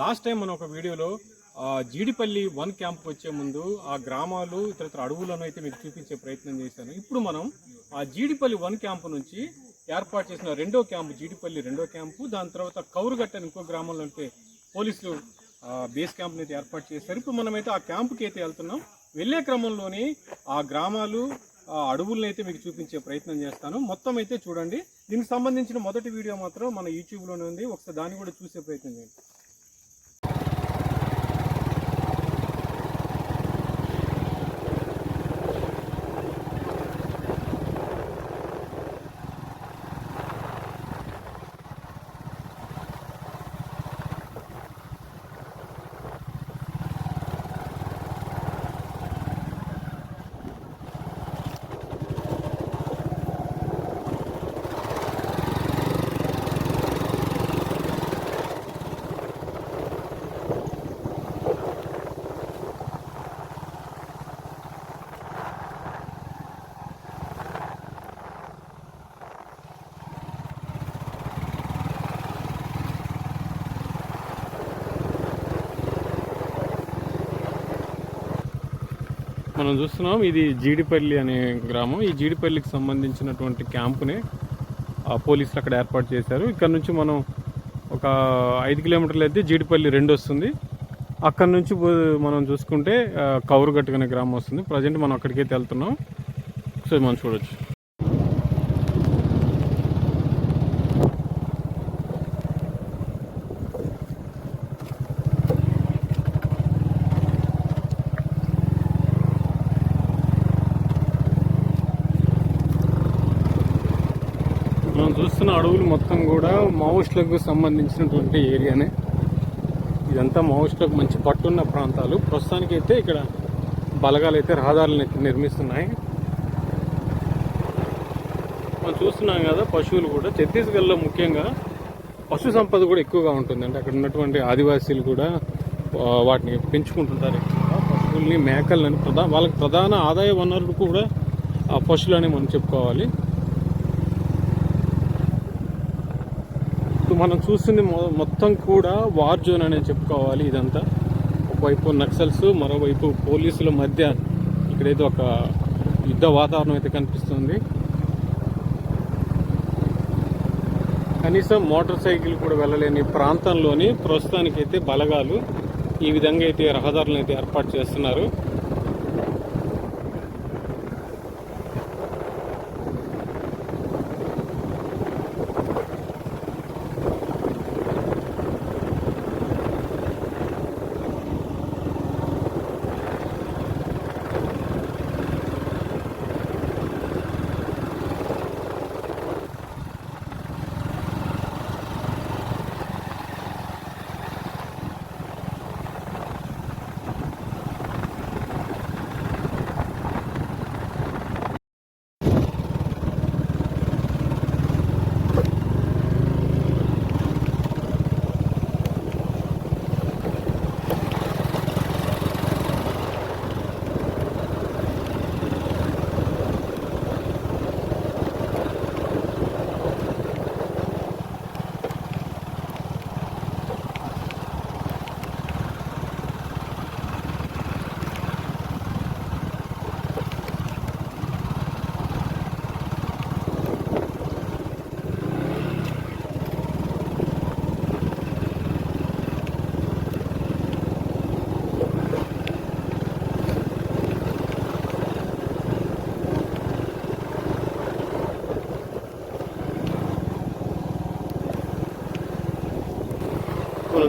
Last time మనం ఒక వీడియోలో జీడిపల్లి వన్ క్యాంప్ వచ్చే ముందు ఆ గ్రామాలు ఇతర అడవులను అయితే మీకు చూపించే ప్రయత్నం చేశాను. ఇప్పుడు మనం ఆ జీడిపల్లి వన్ క్యాంప్ నుంచి ఏర్పాటు చేసిన రెండో క్యాంపు జీడిపల్లి రెండో క్యాంపు దాని తర్వాత కౌరుగట్ట అని ఇంకో గ్రామంలో ఉంటే పోలీసులు బేస్ క్యాంప్ని అయితే ఏర్పాటు చేశారు. ఇప్పుడు మనమైతే ఆ క్యాంపుకి అయితే వెళ్తున్నాం. వెళ్ళే క్రమంలోనే ఆ గ్రామాలు ఆ అడవులను అయితే మీకు చూపించే ప్రయత్నం చేస్తాను. మొత్తం అయితే చూడండి. దీనికి సంబంధించిన మొదటి వీడియో మాత్రం మన యూట్యూబ్లోనే ఉంది. ఒకసారి దాన్ని కూడా చూసే ప్రయత్నం చేయండి. మనం చూస్తున్నాం ఇది జీడిపల్లి అనే గ్రామం. ఈ జీడిపల్లికి సంబంధించినటువంటి క్యాంపుని ఆ పోలీసులు అక్కడ ఏర్పాటు చేశారు. ఇక్కడ నుంచి మనం ఒక ఐదు కిలోమీటర్లు అయితే జీడిపల్లి రెండు వస్తుంది. అక్కడ నుంచి పో- మనం చూసుకుంటే కవరు కౌరుగట్టు గ్రామం వస్తుంది. ప్రజెంట్ మనం అక్కడికైతే వెళ్తున్నాం. సో మనం చూడొచ్చు. చూస్తున్న అడవులు మొత్తం కూడా మావోయిస్టులకు సంబంధించినటువంటి ఏరియానే. ఇదంతా మావోయిస్టులకు మంచి పట్టున్న ప్రాంతాలు. ప్రస్తుతానికి అయితే ఇక్కడ బలగాలు అయితే రహదారులను అయితే నిర్మిస్తున్నాయి. మనం చూస్తున్నాం కదా పశువులు కూడా. ఛత్తీస్గఢ్లో ముఖ్యంగా పశు సంపద కూడా ఎక్కువగా ఉంటుందండి. అక్కడ ఉన్నటువంటి ఆదివాసీలు కూడా వాటిని పెంచుకుంటుంటారు. ఎక్కువగా పశువుల్ని మేకలని ప్రధా వాళ్ళకి ప్రధాన ఆదాయ వనరులు కూడా ఆ పశువులని మనం చెప్పుకోవాలి. ఇప్పుడు మనం చూస్తుంది మొ- మొత్తం కూడా వార్ జోన్ అనేది చెప్పుకోవాలి ఇదంతా. ఒకవైపు నక్సల్స్ మరోవైపు పోలీసుల మధ్య ఇక్కడైతే ఒక యుద్ధ వాతావరణం అయితే కనిపిస్తుంది. కనీసం మోటార్ సైకిల్ కూడా వెళ్ళలేని ప్రాంతంలోని ప్రస్తుతానికైతే బలగాలు ఈ విధంగా అయితే రహదారులను అయితే ఏర్పాటు చేస్తున్నారు.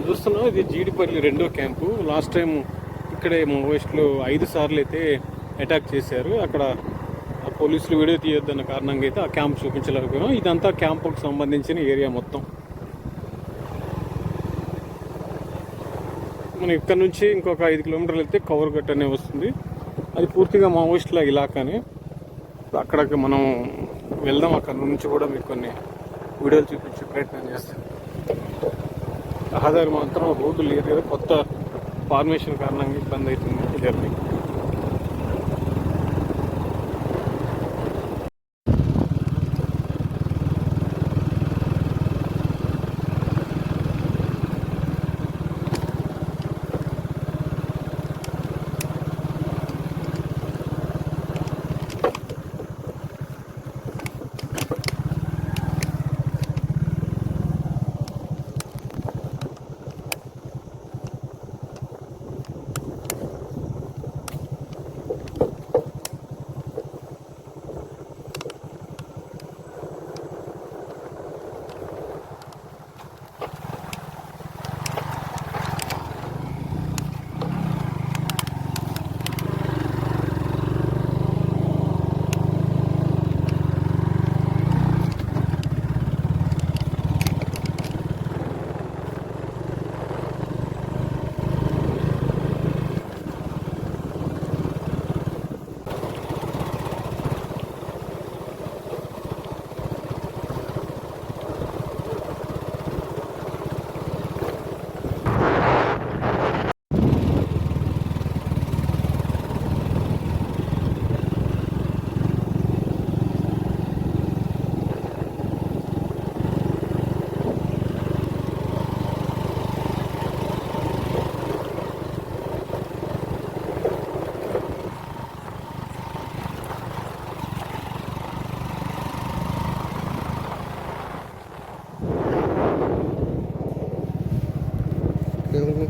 చూస్తున్నాం. ఇది జీడిపల్లి రెండో క్యాంపు. లాస్ట్ టైం ఇక్కడే మావోయిస్టులు ఐదు సార్లు అయితే అటాక్ చేశారు. అక్కడ ఆ పోలీసులు వీడియో తీయొద్దన్న కారణంగా అయితే ఆ క్యాంప్ చూపించలేకపోయాం. ఇదంతా క్యాంపుకు సంబంధించిన ఏరియా మొత్తం. మనం ఇక్కడ నుంచి ఇంకొక ఐదు కిలోమీటర్లు వెళ్తే కవర్ అనే వస్తుంది. అది పూర్తిగా మావోయిస్టుల ఇలాకానే అక్కడికి మనం వెళ్దాం. అక్కడ నుంచి కూడా మీకు కొన్ని వీడియోలు చూపించే ప్రయత్నం చేస్తాం. రహదారి మాత్రం రోడ్డు లేదు కదా కొత్త ఫార్మేషన్ కారణంగా ఇబ్బంది అవుతుంది. Journey Tem algum?